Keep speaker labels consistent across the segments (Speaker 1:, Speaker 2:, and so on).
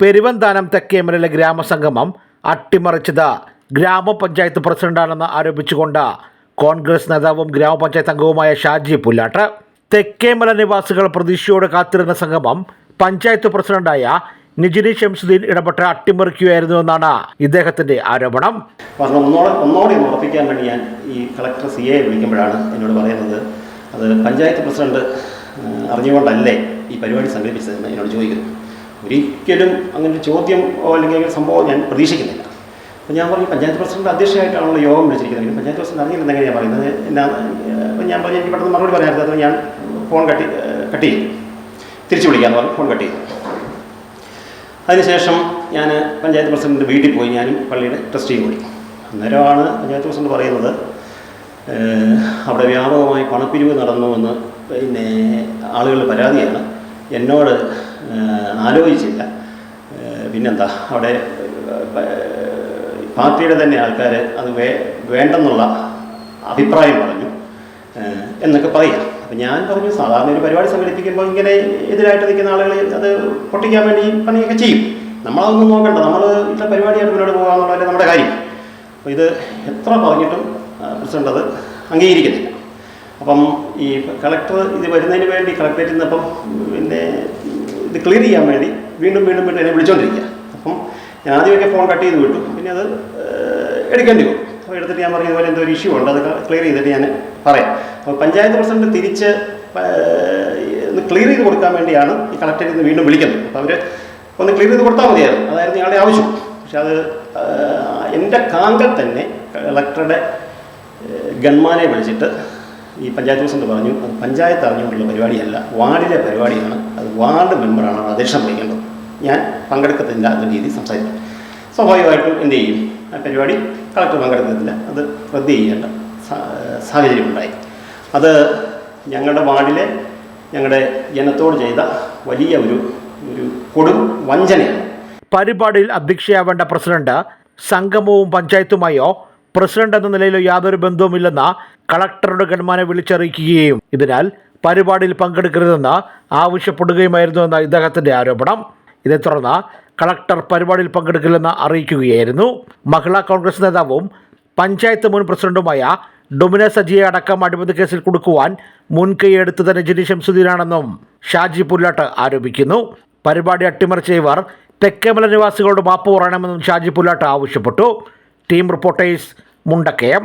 Speaker 1: പെരുവന്താനം തെക്കേമലിലെ ഗ്രാമസംഗമം അട്ടിമറിച്ചത്. ഗ്രാമപഞ്ചായത്ത് പ്രസിഡന്റാണെന്ന് ആരോപിച്ചുകൊണ്ട് കോൺഗ്രസ് നേതാവും ഗ്രാമപഞ്ചായത്ത് അംഗവുമായ ഷാജി പുല്ലാട്ട് തെക്കേമല നിവാസികൾ പ്രതീക്ഷയോട് കാത്തിരുന്ന സംഗമം പഞ്ചായത്ത് പ്രസിഡന്റായ നിജിനി ഷംസുദ്ദീൻ ഇടപെട്ട് അട്ടിമറിക്കുകയായിരുന്നു എന്നാണ് ഇദ്ദേഹത്തിന്റെ ആരോപണം.
Speaker 2: ഒന്നോടെ ഒന്നോടെ ഒന്ന് ഉറപ്പിക്കാൻ വേണ്ടി ഞാൻ ഈ കളക്ടർ സി എ വിളിക്കുമ്പോഴാണ് എന്നോട് പറയുന്നത്. അത് പഞ്ചായത്ത് പ്രസിഡന്റ് അറിഞ്ഞുകൊണ്ടല്ലേ ഈ പരിപാടി സംഘടിപ്പിച്ചതെന്ന് എന്നോട് ചോദിക്കുന്നു. ഒരിക്കലും അങ്ങനെ ചോദ്യം അല്ലെങ്കിൽ സംഭവം ഞാൻ പ്രതീക്ഷിക്കുന്നില്ല. അപ്പോൾ ഞാൻ പറഞ്ഞു പഞ്ചായത്ത് പ്രസിഡന്റ് അധ്യക്ഷമായിട്ടാണല്ലോ യോഗം വിളിച്ചിരിക്കുന്നത്. പഞ്ചായത്ത് പ്രസിഡന്റ് അറിഞ്ഞില്ലെന്ന് ഞാൻ പറയുന്നത്? എന്നാ അപ്പോൾ ഞാൻ പറഞ്ഞു എനിക്ക് പെട്ടെന്ന് മറുപടി പറയാറുണ്ട് അത് ഞാൻ ഫോൺ കട്ടി കട്ട് ചെയ്തു. തിരിച്ചു വിളിക്കാമെന്ന് പറഞ്ഞു ഫോൺ കട്ട് ചെയ്തു. അതിനുശേഷം ഞാൻ പഞ്ചായത്ത് പ്രസിഡന്റിന്റെ വീട്ടിൽ പോയി. ഞാനും പള്ളിയുടെ ട്രസ്റ്റിയും കൂടി. അന്നേരമാണ് പഞ്ചായത്ത് പ്രസിഡന്റ് പറയുന്നത് അവിടെ വ്യാപകമായി പണപ്പിരിവ് നടന്നുവെന്ന് പിന്നെ ആളുകളുടെ പരാതിയാണ്. എന്നോട് ആലോചിച്ചില്ല. പിന്നെന്താ അവിടെ പാർട്ടിയുടെ തന്നെ ആൾക്കാർ അത് വേ വേണ്ടെന്നുള്ള അഭിപ്രായം പറഞ്ഞു. എന്നൊക്കെ പറയാം. അപ്പം ഞാൻ പറഞ്ഞു സാധാരണ ഒരു പരിപാടി സംഘടിപ്പിക്കുമ്പോൾ ഇങ്ങനെ എതിരായിട്ട് നിൽക്കുന്ന ആളുകൾ അത് പൊട്ടിക്കാൻ വേണ്ടി പണിയൊക്കെ ചെയ്യും. നമ്മളതൊന്നും നോക്കണ്ട. നമ്മൾ ഇത്ര പരിപാടിയായിട്ട് മുന്നോട്ട് പോകുക എന്നുള്ളതല്ലേ നമ്മുടെ കാര്യം. അപ്പോൾ ഇത് എത്ര പറഞ്ഞിട്ടും പ്രസിഡന്റ് അത് അംഗീകരിക്കുന്നില്ല. അപ്പം ഈ കളക്ടർ ഇത് വരുന്നതിന് വേണ്ടി കളക്ടറേറ്റിൽ നിന്നപ്പം പിന്നെ ഇത് ക്ലിയർ ചെയ്യാൻ വേണ്ടി വീണ്ടും വീണ്ടും വീണ്ടും എന്നെ വിളിച്ചുകൊണ്ടിരിക്കുക അപ്പം ഞാൻ ആദ്യമൊക്കെ ഫോൺ കട്ട് ചെയ്ത് വിട്ടു. പിന്നെ അത് എടുക്കേണ്ടി വരും അപ്പോൾ എടുത്തിട്ട് ഞാൻ പറഞ്ഞ ഇതുപോലെ എന്തോ ഒരു ഇഷ്യൂ ഉണ്ട്? അത് ക്ലിയർ ചെയ്തിട്ട് ഞാൻ പറയാം. അപ്പോൾ പഞ്ചായത്ത് പ്രസിഡന്റ് തിരിച്ച് ഒന്ന് ക്ലിയർ ചെയ്ത് കൊടുക്കാൻ വേണ്ടിയാണ് ഈ കളക്ടറിൽ നിന്ന് വീണ്ടും വിളിക്കുന്നത്. അപ്പോൾ അവർ ഒന്ന് ക്ലിയർ ചെയ്ത് കൊടുത്താൽ മതിയായിരുന്നു. അതായിരുന്നു ഞങ്ങളുടെ ആവശ്യം. പക്ഷെ അത് എന്റെ കാങ്കൽ തന്നെ കളക്ടറുടെ ഗൺമാനെ വിളിച്ചിട്ട് ഈ പഞ്ചായത്ത് പ്രസിഡന്റ് പറഞ്ഞു അത് പഞ്ചായത്ത് അറിഞ്ഞുകൊണ്ടുള്ള പരിപാടിയല്ല വാർഡിലെ പരിപാടിയാണ്. അത് വാർഡ് മെമ്പറാണ് അധ്യക്ഷം വഹിക്കേണ്ടത്. ഞാൻ പങ്കെടുക്കത്തില്ല എന്ന രീതിയിൽ സംസാരിക്കും. സ്വാഭാവികമായിട്ടും എന്ത് ചെയ്യും? ആ പരിപാടി കളക്ടർ പങ്കെടുക്കത്തില്ല. അത് റദ്ദ് ചെയ്യേണ്ട സാഹചര്യമുണ്ടായി. അത് ഞങ്ങളുടെ വാർഡിലെ ഞങ്ങളുടെ ജനത്തോട് ചെയ്ത വലിയ ഒരു ഒരു കൊടും വഞ്ചനയാണ്.
Speaker 1: പരിപാടിയിൽ അധ്യക്ഷയാവേണ്ട പ്രസിഡന്റ് സംഗമവും പഞ്ചായത്തുമായോ? പ്രസിഡന്റ് എന്ന നിലയിലോ യാതൊരു ബന്ധവുമില്ലെന്ന് കളക്ടറുടെ ഗൺമാനെ വിളിച്ചറിയിക്കുകയും. ഇതിനാൽ പരിപാടിയിൽ പങ്കെടുക്കരുതെന്ന് ആവശ്യപ്പെടുകയുമായിരുന്നു എന്ന ഇദ്ദേഹത്തിന്റെ ആരോപണം. ഇതേ തുടർന്ന് കളക്ടർ പരിപാടിയിൽ പങ്കെടുക്കില്ലെന്ന് അറിയിക്കുകയായിരുന്നു. മഹിളാ കോൺഗ്രസ് നേതാവും പഞ്ചായത്ത് മുൻ പ്രസിഡന്റുമായ ഡൊമിന സജിയെ അടക്കം അഴിമതി കേസിൽ കൊടുക്കുവാൻ തന്നെ ജിനി ഷംസുദ്ദീനാണെന്നും ഷാജി പുല്ലാട്ട് ആരോപിക്കുന്നു. പരിപാടി അട്ടിമറിച്ച ഇവർ തെക്കേമല നിവാസികളോട് മാപ്പ് പറയണമെന്നും ഷാജി പുല്ലാട്ട് ആവശ്യപ്പെട്ടു. Team reporters Mundakayam.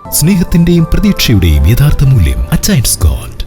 Speaker 3: സ്നേഹത്തിന്റെയും പ്രതീക്ഷയുടെയും യഥാർത്ഥ മൂല്യം അച്ചൈൻസ് ഗോൾഡ്.